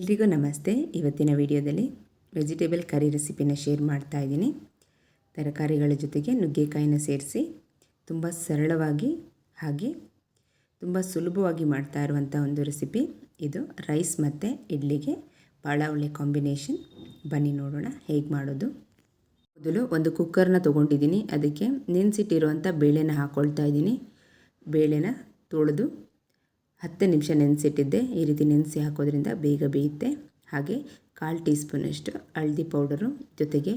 ಎಲ್ರಿಗೂ ನಮಸ್ತೆ. ಇವತ್ತಿನ ವಿಡಿಯೋದಲ್ಲಿ ವೆಜಿಟೇಬಲ್ ಕರಿ ರೆಸಿಪಿನ ಶೇರ್ ಮಾಡ್ತಾ ಇದ್ದೀನಿ. ತರಕಾರಿಗಳ ಜೊತೆಗೆ ನುಗ್ಗೆಕಾಯಿನ ಸೇರಿಸಿ ತುಂಬ ಸರಳವಾಗಿ ಹಾಗೆ ತುಂಬ ಸುಲಭವಾಗಿ ಮಾಡ್ತಾ ಇರುವಂಥ ಒಂದು ರೆಸಿಪಿ. ಇದು ರೈಸ್ ಮತ್ತು ಇಡ್ಲಿಗೆ ಭಾಳ ಒಳ್ಳೆ ಕಾಂಬಿನೇಷನ್. ಬನ್ನಿ ನೋಡೋಣ ಹೇಗೆ ಮಾಡೋದು. ಮೊದಲು ಒಂದು ಕುಕ್ಕರ್ನ ತೊಗೊಂಡಿದ್ದೀನಿ. ಅದಕ್ಕೆ ನೆನೆಸಿಟ್ಟಿರುವಂಥ ಬೇಳೆನ ಹಾಕ್ಕೊಳ್ತಾ ಇದ್ದೀನಿ. ಬೇಳೆನ ತೊಳೆದು ಹತ್ತು ನಿಮಿಷ ನೆನೆಸಿಟ್ಟಿದ್ದೆ. ಈ ರೀತಿ ನೆನೆಸಿ ಹಾಕೋದ್ರಿಂದ ಬೇಗ ಬೇಯುತ್ತೆ. ಹಾಗೆ ಕಾಲು ಟೀ ಸ್ಪೂನಷ್ಟು ಹಳದಿ ಪೌಡರು, ಜೊತೆಗೆ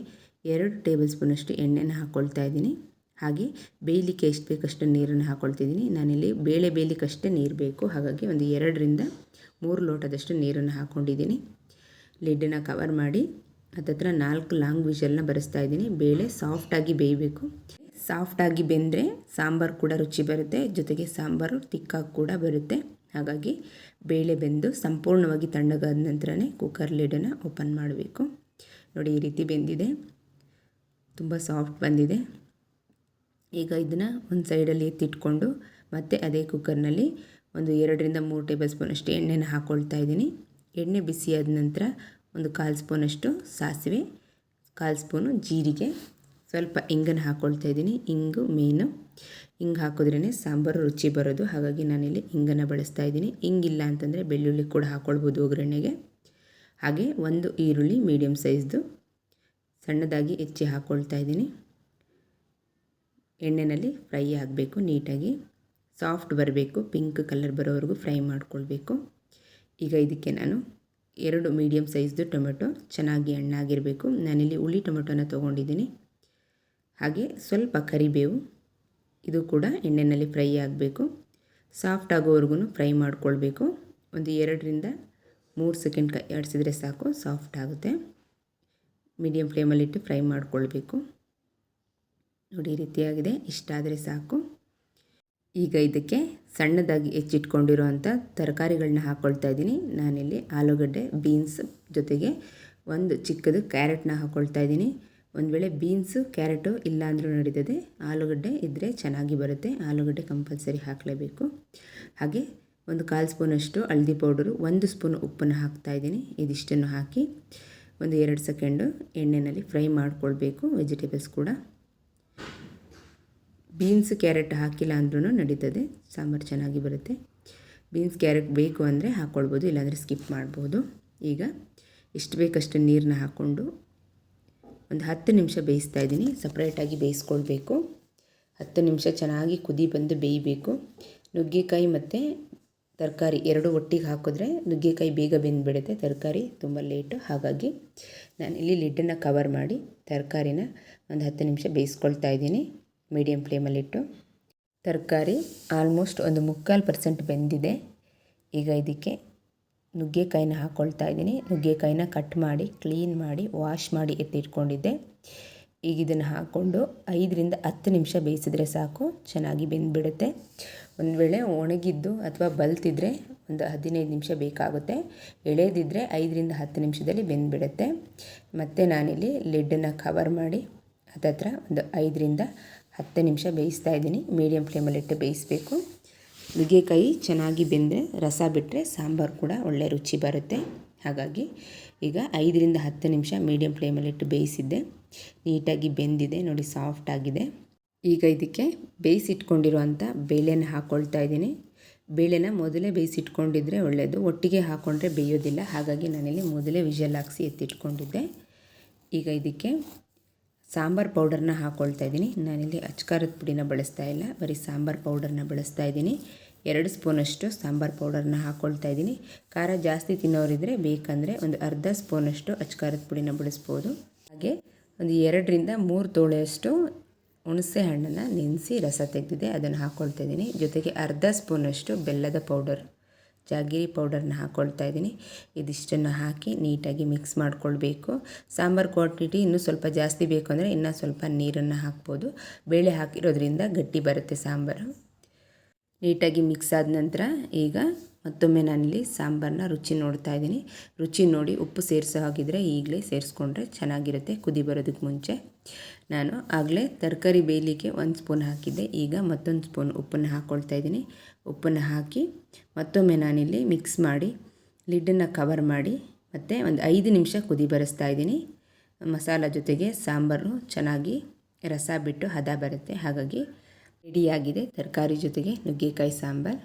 ಎರಡು ಟೇಬಲ್ ಸ್ಪೂನಷ್ಟು ಎಣ್ಣೆನ ಹಾಕ್ಕೊಳ್ತಾ ಇದ್ದೀನಿ. ಹಾಗೆ ಬೇಯಲಿಕ್ಕೆ ಎಷ್ಟು ಬೇಕಷ್ಟು ನೀರನ್ನು ಹಾಕ್ಕೊಳ್ತಿದ್ದೀನಿ ನಾನಿಲ್ಲಿ ಬೇಳೆ ಬೇಯಲಿಕ್ಕಷ್ಟೇ ನೀರು ಬೇಕು. ಹಾಗಾಗಿ ಒಂದು ಎರಡರಿಂದ ಮೂರು ಲೋಟದಷ್ಟು ನೀರನ್ನು ಹಾಕ್ಕೊಂಡಿದ್ದೀನಿ ಲಿಡ್ಡನ್ನು ಕವರ್ ಮಾಡಿ ಅದತ್ರ ನಾಲ್ಕು ಲಾಂಗ್ ವಿಷಲ್ನ ಬರೆಸ್ತಾ ಇದ್ದೀನಿ. ಬೇಳೆ ಸಾಫ್ಟಾಗಿ ಬೇಯಬೇಕು. ಸಾಫ್ಟಾಗಿ ಬೆಂದರೆ ಸಾಂಬಾರು ಕೂಡ ರುಚಿ ಬರುತ್ತೆ, ಜೊತೆಗೆ ಸಾಂಬಾರು ತಿಕ್ಕಾಗಿ ಕೂಡ ಬರುತ್ತೆ. ಹಾಗಾಗಿ ಬೇಳೆ ಬೆಂದು ಸಂಪೂರ್ಣವಾಗಿ ತಣ್ಣಗಾದ ನಂತರನೇ ಕುಕ್ಕರ್ ಲಿಡನ್ನು ಓಪನ್ ಮಾಡಬೇಕು. ನೋಡಿ ಈ ರೀತಿ ಬೆಂದಿದೆ. ತುಂಬ ಸಾಫ್ಟ್ ಬಂದಿದೆ. ಈಗ ಇದನ್ನು ಒಂದು ಸೈಡಲ್ಲಿ ಎತ್ತಿಟ್ಕೊಂಡು ಮತ್ತೆ ಅದೇ ಕುಕ್ಕರ್ನಲ್ಲಿ ಒಂದು ಎರಡರಿಂದ ಮೂರು ಟೇಬಲ್ ಸ್ಪೂನಷ್ಟು ಎಣ್ಣೆನ ಹಾಕ್ಕೊಳ್ತಾ ಇದ್ದೀನಿ. ಎಣ್ಣೆ ಬಿಸಿಯಾದ ನಂತರ ಒಂದು ಕಾಲು ಸ್ಪೂನಷ್ಟು ಸಾಸಿವೆ, ಕಾಲು ಸ್ಪೂನು ಜೀರಿಗೆ ಸ್ವಲ್ಪ ಇಂಗನ್ನು ಹಾಕ್ಕೊಳ್ತಾ ಇದ್ದೀನಿ. ಇಂಗು ಮೇನು ಹಿಂಗೆ ಹಾಕಿದ್ರೇ ಸಾಂಬಾರು ರುಚಿ ಬರೋದು. ಹಾಗಾಗಿ ನಾನಿಲ್ಲಿ ಇಂಗನ್ನು ಬಳಸ್ತಾ ಇದ್ದೀನಿ. ಹಿಂಗಿಲ್ಲ ಅಂತಂದರೆ ಬೆಳ್ಳುಳ್ಳಿ ಕೂಡ ಹಾಕ್ಕೊಳ್ಬೋದು ಒಗ್ಗರಣೆಗೆ. ಹಾಗೆ ಒಂದು ಈರುಳ್ಳಿ ಮೀಡಿಯಮ್ ಸೈಜ್ದು ಸಣ್ಣದಾಗಿ ಹೆಚ್ಚಿ ಹಾಕ್ಕೊಳ್ತಾ ಇದ್ದೀನಿ. ಎಣ್ಣೆಯಲ್ಲಿ ಫ್ರೈ ಆಗಬೇಕು ನೀಟಾಗಿ. ಸಾಫ್ಟ್ ಬರಬೇಕು. ಪಿಂಕ್ ಕಲರ್ ಬರೋವರೆಗೂ ಫ್ರೈ ಮಾಡ್ಕೊಳ್ಬೇಕು. ಈಗ ಇದಕ್ಕೆ ನಾನು ಎರಡು ಮೀಡಿಯಮ್ ಸೈಜ್ದು ಟೊಮೆಟೊ. ಚೆನ್ನಾಗಿ ಹಣ್ಣಾಗಿರಬೇಕು. ನಾನಿಲ್ಲಿ ಹುಳಿ ಟೊಮೆಟೊನ ತೊಗೊಂಡಿದ್ದೀನಿ. ಹಾಗೆ ಸ್ವಲ್ಪ ಕರಿಬೇವು, ಇದು ಕೂಡ ಎಣ್ಣೆಯಲ್ಲಿ ಫ್ರೈ ಆಗಬೇಕು. ಸಾಫ್ಟ್ ಆಗೋವರೆಗೂ ಫ್ರೈ ಮಾಡಿಕೊಳ್ಬೇಕು. ಒಂದು ಎರಡರಿಂದ ಮೂರು ಸೆಕೆಂಡ್ ಕೈ, ಆಡಿಸಿದ್ರೆ ಸಾಕು, ಸಾಫ್ಟ್ ಆಗುತ್ತೆ. ಮೀಡಿಯಮ್ ಫ್ಲೇಮಲ್ಲಿಟ್ಟು ಫ್ರೈ ಮಾಡಿಕೊಳ್ಬೇಕು. ನೋಡಿ, ಈ ರೀತಿಯಾಗಿದೆ. ಇಷ್ಟ ಆದರೆ ಸಾಕು. ಈಗ ಇದಕ್ಕೆ ಸಣ್ಣದಾಗಿ ಹೆಚ್ಚಿಟ್ಕೊಂಡಿರುವಂಥ ತರಕಾರಿಗಳನ್ನ ಹಾಕ್ಕೊಳ್ತಾ ಇದ್ದೀನಿ. ನಾನಿಲ್ಲಿ ಆಲೂಗಡ್ಡೆ, ಬೀನ್ಸ್ ಜೊತೆಗೆ ಒಂದು ಚಿಕ್ಕದು ಕ್ಯಾರೆಟ್ನ ಹಾಕ್ಕೊಳ್ತಾ ಇದ್ದೀನಿ. ಒಂದು ವೇಳೆ ಬೀನ್ಸು, ಕ್ಯಾರೆಟು ಇಲ್ಲಾಂದರೂ ನಡೀತದೆ. ಆಲೂಗಡ್ಡೆ ಇದ್ದರೆ ಚೆನ್ನಾಗಿ ಬರುತ್ತೆ. ಆಲೂಗಡ್ಡೆ ಕಂಪಲ್ಸರಿ ಹಾಕಲೇಬೇಕು. ಹಾಗೆ ಒಂದು ಕಾಲು ಸ್ಪೂನಷ್ಟು ಹಳದಿ ಪೌಡರು, ಒಂದು ಸ್ಪೂನ್ ಉಪ್ಪನ್ನು ಹಾಕ್ತಾಯಿದ್ದೀನಿ ಇದಿಷ್ಟನ್ನು ಹಾಕಿ ಒಂದು ಎರಡು ಸೆಕೆಂಡು ಎಣ್ಣೆಯಲ್ಲಿ ಫ್ರೈ ಮಾಡಿಕೊಳ್ಬೇಕು, ವೆಜಿಟೇಬಲ್ಸ್ ಕೂಡ. ಬೀನ್ಸ್, ಕ್ಯಾರೆಟ್ ಹಾಕಿಲ್ಲ ಅಂದ್ರೂ ನಡೀತದೆ. ಸಾಂಬಾರು ಚೆನ್ನಾಗಿ ಬರುತ್ತೆ. ಬೀನ್ಸ್, ಕ್ಯಾರೆಟ್ ಬೇಕು ಅಂದರೆ ಹಾಕ್ಕೊಳ್ಬೋದು ಇಲ್ಲಾಂದರೆ ಸ್ಕಿಪ್ ಮಾಡ್ಬೋದು. ಈಗ ಎಷ್ಟು ಬೇಕಷ್ಟು ನೀರನ್ನ ಹಾಕ್ಕೊಂಡು ಒಂದು ಹತ್ತು ನಿಮಿಷ ಬೇಯಿಸ್ತಾ ಇದ್ದೀನಿ. ಸಪ್ರೇಟಾಗಿ ಬೇಯಿಸ್ಕೊಳ್ಬೇಕು. ಹತ್ತು ನಿಮಿಷ ಚೆನ್ನಾಗಿ ಕುದಿ ಬಂದು ಬೇಯಬೇಕು. ನುಗ್ಗೆಕಾಯಿ ಮತ್ತು ತರಕಾರಿ ಎರಡು ಒಟ್ಟಿಗೆ ಹಾಕಿದ್ರೆ ನುಗ್ಗೆಕಾಯಿ ಬೇಗ ಬೆಂದುಬಿಡುತ್ತೆ. ತರಕಾರಿ ತುಂಬ ಲೇಟು ಹಾಗಾಗಿ ನಾನು ಇಲ್ಲಿ ಲಿಡ್ಡನ್ನು ಕವರ್ ಮಾಡಿ ತರಕಾರಿನ ಒಂದು ಹತ್ತು ನಿಮಿಷ ಬೇಯಿಸ್ಕೊಳ್ತಾ ಇದ್ದೀನಿ. ಮೀಡಿಯಮ್ ಫ್ಲೇಮಲ್ಲಿಟ್ಟು ತರಕಾರಿ ಆಲ್ಮೋಸ್ಟ್ ಒಂದು ಮುಕ್ಕಾಲು ಪರ್ಸೆಂಟ್ ಬೆಂದಿದೆ. ಈಗ ಇದಕ್ಕೆ ನುಗ್ಗೆಕಾಯಿನ ಹಾಕ್ಕೊಳ್ತಾ ಇದ್ದೀನಿ. ನುಗ್ಗೆಕಾಯಿನ ಕಟ್ ಮಾಡಿ ಕ್ಲೀನ್ ಮಾಡಿ ವಾಶ್ ಮಾಡಿ ಎತ್ತಿಟ್ಕೊಂಡಿದ್ದೆ. ಈಗ ಇದನ್ನು ಹಾಕ್ಕೊಂಡು ಐದರಿಂದ ಹತ್ತು ನಿಮಿಷ ಬೇಯಿಸಿದ್ರೆ ಸಾಕು. ಚೆನ್ನಾಗಿ ಬೆಂದುಬಿಡುತ್ತೆ. ಒಂದು ವೇಳೆ ಒಣಗಿದ್ದು ಅಥವಾ ಬಲ್ತಿದ್ರೆ ಒಂದು ಹದಿನೈದು ನಿಮಿಷ ಬೇಕಾಗುತ್ತೆ. ಎಳೆದಿದ್ದರೆ ಐದರಿಂದ ಹತ್ತು ನಿಮಿಷದಲ್ಲಿ ಬೆಂದುಬಿಡುತ್ತೆ. ಮತ್ತು ನಾನಿಲ್ಲಿ ಲಿಡ್ಡನ್ನು ಕವರ್ ಮಾಡಿ ಅದತ್ರ ಒಂದು ಐದರಿಂದ ಹತ್ತು ನಿಮಿಷ ಬೇಯಿಸ್ತಾ ಇದ್ದೀನಿ. ಮೀಡಿಯಮ್ ಫ್ಲೇಮಲ್ಲಿಟ್ಟು ಬೇಯಿಸಬೇಕು. ನುಗ್ಗೆಕಾಯಿ ಚೆನ್ನಾಗಿ ಬೆಂದರೆ ರಸ ಬಿಟ್ಟರೆ ಸಾಂಬಾರು ಕೂಡ ಒಳ್ಳೆ ರುಚಿ ಬರುತ್ತೆ. ಹಾಗಾಗಿ ಈಗ ಐದರಿಂದ ಹತ್ತು ನಿಮಿಷ ಮೀಡಿಯಮ್ ಫ್ಲೇಮಲ್ಲಿಟ್ಟು ಬೇಯಿಸಿದ್ದೆ. ನೀಟಾಗಿ ಬೆಂದಿದೆ, ನೋಡಿ ಸಾಫ್ಟ್ ಆಗಿದೆ. ಈಗ ಇದಕ್ಕೆ ಬೇಯಿಸಿಟ್ಕೊಂಡಿರುವಂಥ ಬೇಳೆನ ಹಾಕ್ಕೊಳ್ತಾ ಇದ್ದೀನಿ. ಬೇಳೆನ ಮೊದಲೇ ಬೇಯಿಸಿಟ್ಕೊಂಡಿದ್ರೆ ಒಳ್ಳೆಯದು ಒಟ್ಟಿಗೆ ಹಾಕ್ಕೊಂಡ್ರೆ ಬೇಯೋದಿಲ್ಲ. ಹಾಗಾಗಿ ನಾನಿಲ್ಲಿ ಮೊದಲೇ ವಿಷಲ್ ಹಾಕ್ಸಿ ಎತ್ತಿಟ್ಕೊಂಡಿದ್ದೆ. ಈಗ ಇದಕ್ಕೆ ಸಾಂಬಾರು ಪೌಡರ್ನ ಹಾಕ್ಕೊಳ್ತಾ ಇದ್ದೀನಿ. ನಾನಿಲ್ಲಿ ಅಚ್ಕಾರದ ಪುಡಿನ ಬಳಸ್ತಾ ಇಲ್ಲ. ಬರೀ ಸಾಂಬಾರು ಪೌಡರ್ನ ಬಳಸ್ತಾ ಇದ್ದೀನಿ. ಎರಡು ಸ್ಪೂನಷ್ಟು ಸಾಂಬಾರು ಪೌಡರ್ನ ಹಾಕ್ಕೊಳ್ತಾ ಇದ್ದೀನಿ. ಖಾರ ಜಾಸ್ತಿ ತಿನ್ನೋರಿದ್ರೆ ಬೇಕಂದರೆ ಒಂದು ಅರ್ಧ ಸ್ಪೂನಷ್ಟು ಅಚ್ಕಾರದ ಪುಡಿನ ಬಳಸ್ಬೋದು. ಹಾಗೆ ಒಂದು ಎರಡರಿಂದ ಮೂರು ತೋಳೆಯಷ್ಟು ಹುಣಸೆ ಹಣ್ಣನ್ನು ನೆನೆಸಿ ರಸ ತೆಗೆದಿದೆ, ಅದನ್ನು ಹಾಕ್ಕೊಳ್ತಾ ಇದ್ದೀನಿ. ಜೊತೆಗೆ ಅರ್ಧ ಸ್ಪೂನಷ್ಟು ಬೆಲ್ಲದ ಪೌಡರ್. ಜಾಗೀರಿ ಪೌಡರ್ನ ಹಾಕ್ಕೊಳ್ತಾ ಇದ್ದೀನಿ. ಇದಿಷ್ಟನ್ನು ಹಾಕಿ ನೀಟಾಗಿ ಮಿಕ್ಸ್ ಮಾಡಿಕೊಳ್ಬೇಕು. ಸಾಂಬಾರು ಕ್ವಾಂಟಿಟಿ ಇನ್ನೂ ಸ್ವಲ್ಪ ಜಾಸ್ತಿ ಬೇಕು ಅಂದರೆ ಇನ್ನೂ ಸ್ವಲ್ಪ ನೀರನ್ನು ಹಾಕ್ಬೋದು. ಬೇಳೆ ಹಾಕಿರೋದ್ರಿಂದ ಗಟ್ಟಿ ಬರುತ್ತೆ ಸಾಂಬಾರು. ನೀಟಾಗಿ ಮಿಕ್ಸ್ ಆದ ನಂತರ ಈಗ ಮತ್ತೊಮ್ಮೆ ನಾನಿಲ್ಲಿ ಸಾಂಬಾರನ್ನ ರುಚಿ ನೋಡ್ತಾ ಇದ್ದೀನಿ. ರುಚಿ ನೋಡಿ ಉಪ್ಪು ಸೇರಿಸೋ ಹಾಗಿದ್ರೆ ಈಗಲೇ ಸೇರಿಸ್ಕೊಂಡ್ರೆ ಚೆನ್ನಾಗಿರುತ್ತೆ. ಕುದಿ ಬರೋದಕ್ಕೆ ಮುಂಚೆ ನಾನು ಆಗಲೇ ತರಕಾರಿ ಬೇಯಲಿಕ್ಕೆ ಒಂದು ಸ್ಪೂನ್ ಹಾಕಿದ್ದೆ. ಈಗ ಮತ್ತೊಂದು ಸ್ಪೂನ್ ಉಪ್ಪನ್ನು ಹಾಕ್ಕೊಳ್ತಾ ಇದ್ದೀನಿ. ಉಪ್ಪನ್ನು ಹಾಕಿ ಮತ್ತೊಮ್ಮೆ ನಾನಿಲ್ಲಿ ಮಿಕ್ಸ್ ಮಾಡಿ ಲಿಡ್ಡನ್ನು ಕವರ್ ಮಾಡಿ ಮತ್ತು ಒಂದು ಐದು ನಿಮಿಷ ಕುದಿ ಬರೆಸ್ತಾ ಇದ್ದೀನಿ. ಮಸಾಲ ಜೊತೆಗೆ ಸಾಂಬಾರು ಚೆನ್ನಾಗಿ ರಸ ಬಿಟ್ಟು ಹದ ಬರುತ್ತೆ. ಹಾಗಾಗಿ ರೆಡಿಯಾಗಿದೆ ತರಕಾರಿ ಜೊತೆಗೆ ನುಗ್ಗೆಕಾಯಿ ಸಾಂಬಾರು.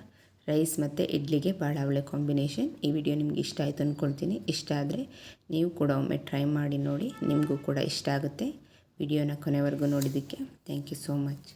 ರೈಸ್ ಮತ್ತು ಇಡ್ಲಿಗೆ ಭಾಳ ಒಳ್ಳೆ ಕಾಂಬಿನೇಷನ್. ಈ ವಿಡಿಯೋ ನಿಮ್ಗೆ ಇಷ್ಟ ಆಯಿತು ಅಂದ್ಕೊಳ್ತೀನಿ ಇಷ್ಟ ಆದರೆ ನೀವು ಕೂಡ ಒಮ್ಮೆ ಟ್ರೈ ಮಾಡಿ ನೋಡಿ, ನಿಮಗೂ ಕೂಡ ಇಷ್ಟ ಆಗುತ್ತೆ. ವಿಡಿಯೋನ ಕೊನೆವರೆಗೂ ನೋಡಿದ್ದಕ್ಕೆ ಥ್ಯಾಂಕ್ ಯು ಸೋ ಮಚ್.